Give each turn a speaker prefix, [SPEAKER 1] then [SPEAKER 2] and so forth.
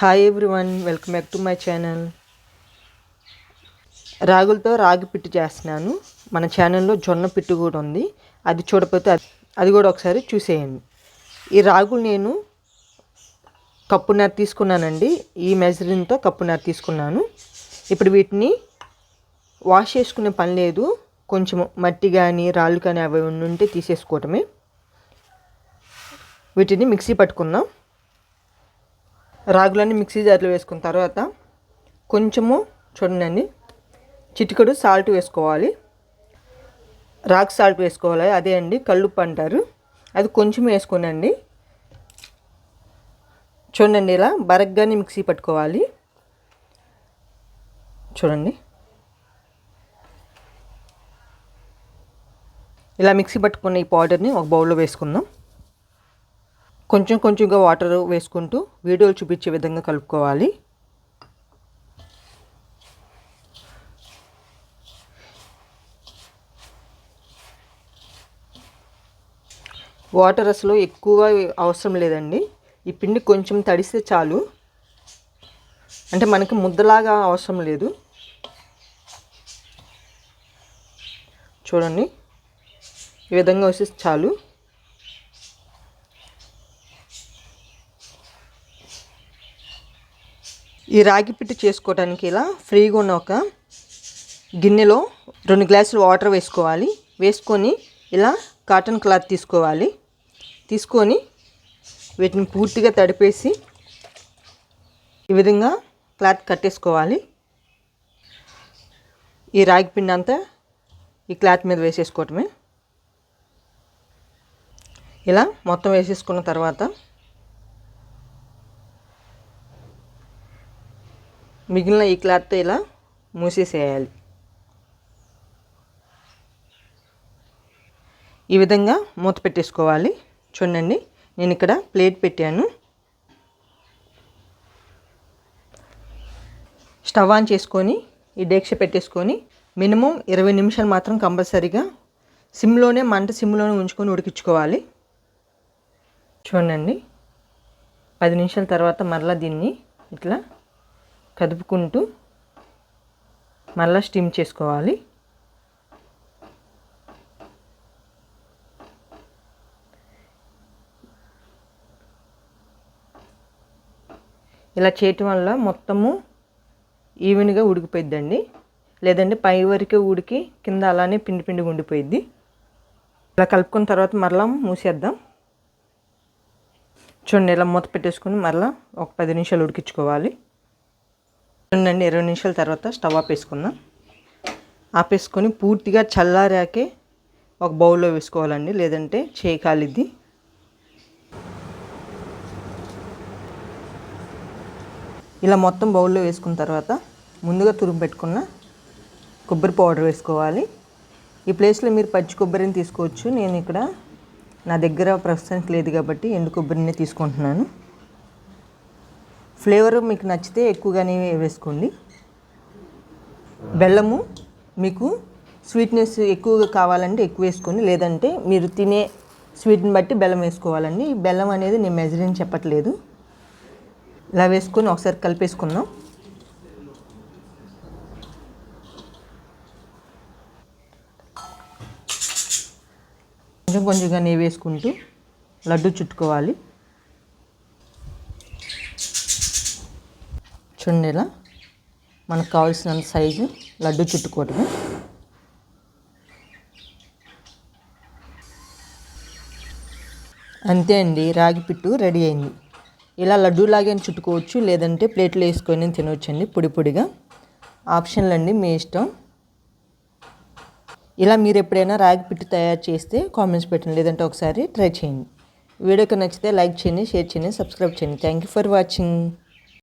[SPEAKER 1] Hi everyone welcome back to my channel రాగులతో రాగి పిట్టు చేస్తున్నాను. మన ఛానల్లో జొన్న పిట్టు కూడా ఉంది. అది చూడకపోతే అది అది కూడా ఒకసారి చూసేయండి. ఈ రాగులు నేను కప్పున్నర తీసుకున్నానండి. ఈ మెజరింగ్తో కప్పున్నర తీసుకున్నాను. ఇప్పుడు వీటిని వాష్ చేసుకునే పని లేదు. కొంచెం మట్టి కానీ రాళ్ళు కానీ అవి ఉంటే తీసేసుకోవటమే. వీటిని మిక్సీ పట్టుకుందాం. రాగులన్నీ మిక్సీ జార్లో వేసుకున్న తర్వాత కొంచెము చూడండి చిటికెడు సాల్ట్ వేసుకోవాలి. రాక్ సాల్ట్ వేసుకోవాలి అదే అండి కల్లుప్పు అంటారు. అది కొంచెం వేసుకోనండి. చూడండి ఇలా బరగ్గానే మిక్సీ పట్టుకోవాలి. చూడండి. ఇలా మిక్సీ పట్టుకున్న ఈ పౌడర్ని ఒక బౌల్లో వేసుకుందాం. కొంచెం కొంచెంగా వాటర్ వేసుకుంటూ వీడియోలు చూపించే విధంగా కలుపుకోవాలి. వాటర్ అసలు ఎక్కువ అవసరం లేదండి. ఈ పిండి కొంచెం తడిస్తే చాలు. అంటే మనకి ముద్దలాగా అవసరం లేదు. చూడండి. ఈ విధంగా వస్తే చాలు. ఈ రాగి పిట్టు చేసుకోవడానికి ఇలా ఫ్రీగా ఉన్న ఒక గిన్నెలో రెండు గ్లాసులు వాటర్ వేసుకోవాలి. వేసుకొని ఇలా కాటన్ క్లాత్ తీసుకోవాలి. తీసుకొని వీటిని పూర్తిగా తడిపేసి ఈ విధంగా క్లాత్ కట్టేసుకోవాలి. ఈ రాగి పిండి అంతా ఈ క్లాత్ మీద వేసేసుకోవటమే. ఇలా మొత్తం వేసేసుకున్న తర్వాత మిగిలిన ఈ క్లాత్తో ఇలా మూసేసేయాలి. ఈ విధంగా మూత పెట్టేసుకోవాలి. చూడండి నేను ఇక్కడ ప్లేట్ పెట్టాను. స్టవ్ ఆన్ చేసుకొని ఈ డేక్ష పెట్టేసుకొని మినిమం ఇరవై నిమిషాలు మాత్రం కంపల్సరీగా సిమ్లోనే మంట సిమ్లోనే ఉంచుకొని ఉడికించుకోవాలి. చూడండి పది నిమిషాల తర్వాత మరలా దీన్ని ఇట్లా కదుపుకుంటూ మళ్ళీ స్టిమ్ చేసుకోవాలి. ఇలా చేయటం వల్ల మొత్తము ఈవెన్గా ఉడికిపోయిద్దండి. లేదంటే పై వరకే ఉడికి కింద అలానే పిండి పిండి ఉండిపోయిద్ది. ఇలా కలుపుకున్న తర్వాత మరలా మూసేద్దాం. చూడండి ఇలా మూత పెట్టేసుకుని మరలా ఒక పది నిమిషాలు ఉడికించుకోవాలి. చూడండి ఇరవై నిమిషాల తర్వాత స్టవ్ ఆపేసుకుందాం. ఆపేసుకొని పూర్తిగా చల్లారాకే ఒక బౌల్లో వేసుకోవాలండి లేదంటే చేయి కాలిద్ది. ఇలా మొత్తం బౌల్లో వేసుకున్న తర్వాత ముందుగా తురుము పెట్టుకున్న కొబ్బరి పౌడర్ వేసుకోవాలి. ఈ ప్లేస్లో మీరు పచ్చి కొబ్బరిని తీసుకోవచ్చు. నేను ఇక్కడ నా దగ్గర ప్రస్తుతానికి లేదు కాబట్టి ఎండు కొబ్బరినే తీసుకుంటున్నాను. ఫ్లేవర్ మీకు నచ్చితే ఎక్కువగానే వేసుకోండి. బెల్లము మీకు స్వీట్నెస్ ఎక్కువగా కావాలంటే ఎక్కువ వేసుకోండి. లేదంటే మీరు తినే స్వీట్ని బట్టి బెల్లం వేసుకోవాలండి. ఈ బెల్లం అనేది నేను మెజరింగ్ చెప్పట్లేదు. ఇలా వేసుకొని ఒకసారి కలిపేసుకుందాం. కొంచెం కొంచెంగా నెయ్యి వేసుకుంటూ లడ్డు చుట్టుకోవాలి. చూడండి ఇలా మనకు కావాల్సిన సైజు లడ్డు చుట్టుకోవటమే అంతే అండి రాగి పిట్టు రెడీ అయింది. ఇలా లడ్డూలాగే చుట్టుకోవచ్చు లేదంటే ప్లేట్లో వేసుకొని తినవచ్చండి పొడి పొడిగా. ఆప్షన్లు అండి మీ ఇష్టం. ఇలా మీరు ఎప్పుడైనా రాగి పిట్టు తయారు చేస్తే కామెంట్స్ పెట్టండి లేదంటే ఒకసారి ట్రై చేయండి. వీడియోకి నచ్చితే లైక్ చేయండి షేర్ చేయండి సబ్స్క్రైబ్ చేయండి. Thank you for watching